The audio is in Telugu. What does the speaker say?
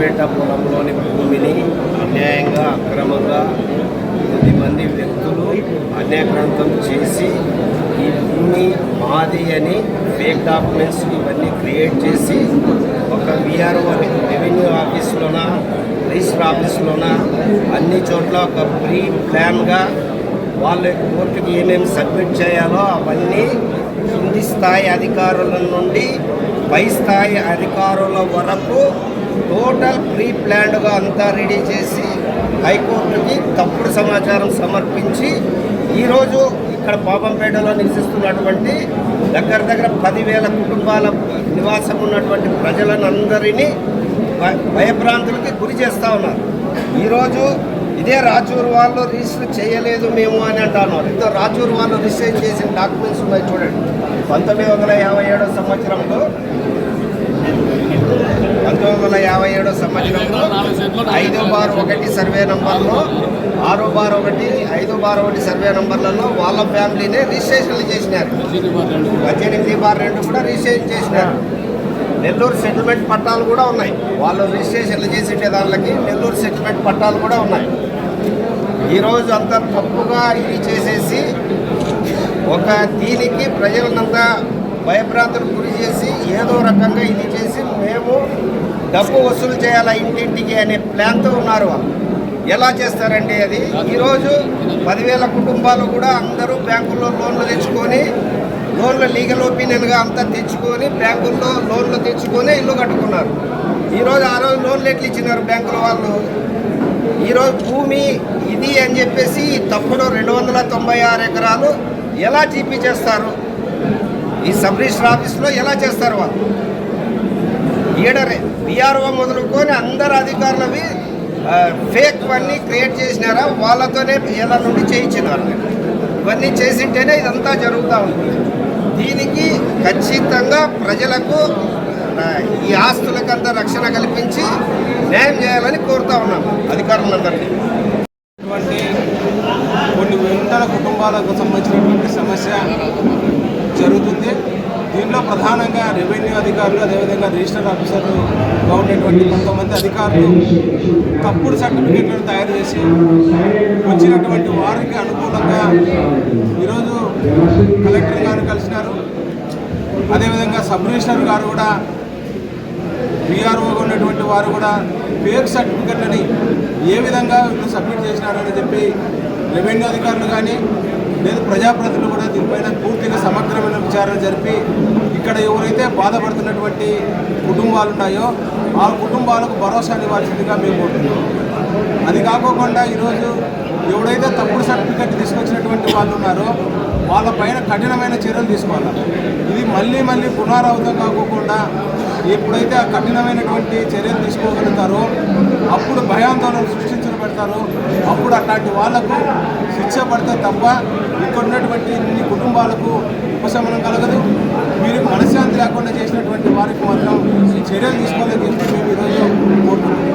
పేట పొలంలోని భూమిని అన్యాయంగా అక్రమంగా కొద్దిమంది వ్యక్తులు అన్యాక్రాంతం చేసి ఈ భూమి మాది అని ఫేక్ డాక్యుమెంట్స్ ఇవన్నీ క్రియేట్ చేసి ఒక విఆర్ఓ రెవెన్యూ ఆఫీస్లోన రిజిస్టర్ ఆఫీస్లోన అన్ని చోట్ల ఒక ప్రీ ప్లాన్గా వాళ్ళ కోర్టుకి ఏమేమి సబ్మిట్ చేయాలో అవన్నీ కింది స్థాయి అధికారుల నుండి పై స్థాయి అధికారుల వరకు టోటల్ ప్రీ ప్లాన్డ్గా అంతా రెడీ చేసి హైకోర్టుకి తప్పుడు సమాచారం సమర్పించి ఈరోజు ఇక్కడ పాపంపేటలో నివసిస్తున్నటువంటి దగ్గర దగ్గర పదివేల కుటుంబాల నివాసం ఉన్నటువంటి ప్రజలను అందరినీ భయభ్రాంతులకి గురి చేస్తూ ఉన్నారు. ఈరోజు ఇదే రాచూరు వాళ్ళు రిజిస్టర్ చేయలేదు మేము అని అంటున్నారు ఇదో రాచూరు వాళ్ళు రిజిస్టర్ చేసిన డాక్యుమెంట్స్ ఉన్నాయి చూడండి. పంతొమ్మిది వందల యాభై ఏడో సంవత్సరంలో పంతొమ్మిది వందల యాభై ఏడో సంవత్సరంలో ఐదు బార్ ఒకటి సర్వే నంబర్లో ఆరు బార్ ఒకటి ఐదు బార్ ఒకటి సర్వే నంబర్లలో వాళ్ళ ఫ్యామిలీనే రిజిస్ట్రేషన్లు చేసినారు. పద్దెనిమిది బార్ రెండు కూడా రిజిస్ట్రేషన్ చేసినారు. నెల్లూరు సెటిల్మెంట్ పట్టాలు కూడా ఉన్నాయి. వాళ్ళు రిజిస్ట్రేషన్లు చేసేటే దానికి నెల్లూరు సెటిల్మెంట్ పట్టాలు కూడా ఉన్నాయి. ఈరోజు అంత తప్పుగా ఇది చేసేసి ఒక దీనికి ప్రజలనంతా భయభ్రాంతులకు గురి చేసి ఏదో రకంగా ఇది చేసి మేము డబ్బు వసూలు చేయాలా ఇంటింటికి అనే ప్లాన్తో ఉన్నారు ఎలా చేస్తారండి అది? ఈరోజు పదివేల కుటుంబాలు కూడా అందరూ బ్యాంకుల్లో లోన్లు తెచ్చుకొని లోన్లు లీగల్ ఒపీనియన్గా అంతా తెచ్చుకొని బ్యాంకుల్లో లోన్లు తెచ్చుకొని ఇల్లు కట్టుకున్నారు. ఈరోజు ఆ రోజు లోన్లు ఎట్లు ఇచ్చినారు బ్యాంకుల వాళ్ళు? ఈరోజు భూమి ఇది అని చెప్పేసి తప్పుడు రెండు వందల తొంభై ఆరు ఎకరాలు ఎలా జీపీ చేస్తారు? ఈ సబ్ రిజిస్టర్ ఆఫీస్లో ఎలా చేస్తారు వాళ్ళు? ఈడరే బీఆర్ఓ మొదలుకొని అందరు అధికారులవి ఫేక్ అన్నీ క్రియేట్ చేసినారా? వాళ్ళతోనే ఎలా నుండి చేయించినారు? ఇవన్నీ చేసింటేనే ఇదంతా జరుగుతూ ఉంది దీనికి ఖచ్చితంగా ప్రజలకు ఈ ఆస్తులకంతా రక్షణ కల్పించి న్యాయం చేయాలని కోరుతా ఉన్నాం అధికారులందరినీ. కొన్ని వందల కుటుంబాలకు సంబంధించినటువంటి సమస్య జరుగుతుంది. దీనిలో ప్రధానంగా రెవెన్యూ అధికారులు అదేవిధంగా రిజిస్టర్ ఆఫీసర్లు ఉన్నటువంటి కొంతమంది అధికారులు తప్పుడు సర్టిఫికెట్లను తయారు చేసి వచ్చినటువంటి వారికి అనుకూలంగా ఈరోజు కలెక్టర్ గారు కలిసినారు. అదేవిధంగా సబ్ రిజిస్టర్ గారు కూడా బీఆర్ఓగా ఉన్నటువంటి వారు కూడా ఫేక్ సర్టిఫికెట్లని ఏ విధంగా వీళ్ళు సబ్మిట్ చేసినారని చెప్పి రెవెన్యూ అధికారులు కానీ లేదు ప్రజాప్రతినిధులు కూడా దీనిపైన పూర్తిగా సమగ్రమైన విచారణ జరిపి ఇక్కడ ఎవరైతే బాధపడుతున్నటువంటి కుటుంబాలు ఉన్నాయో ఆ కుటుంబాలకు భరోసా ఇవ్వాల్సిందిగా మేము కోరుతున్నాం. అది కాకోకుండా ఈరోజు ఎవడైతే తప్పుడు సర్టిఫికెట్ తీసుకొచ్చినటువంటి వాళ్ళు ఉన్నారో వాళ్ళపైన కఠినమైన చర్యలు తీసుకోవాలి. ఇది మళ్ళీ మళ్ళీ పునరావృతం కాకోకుండా ఎప్పుడైతే ఆ కఠినమైనటువంటి చర్యలు తీసుకోగలుగుతారో అప్పుడు భయాందోళన సృష్టించడం పెడతారో అప్పుడు అట్లాంటి వాళ్ళకు శిక్ష పడితే తప్ప ఇక్కడ ఉన్నటువంటి ఇన్ని కుటుంబాలకు ఉపశమనం కలగదు. వీరికి మనశ్శాంతి లేకుండా చేసినటువంటి వారికి మాత్రం చర్యలు తీసుకోవాలని చెప్పి మేము ఈరోజు కోరుతున్నాం.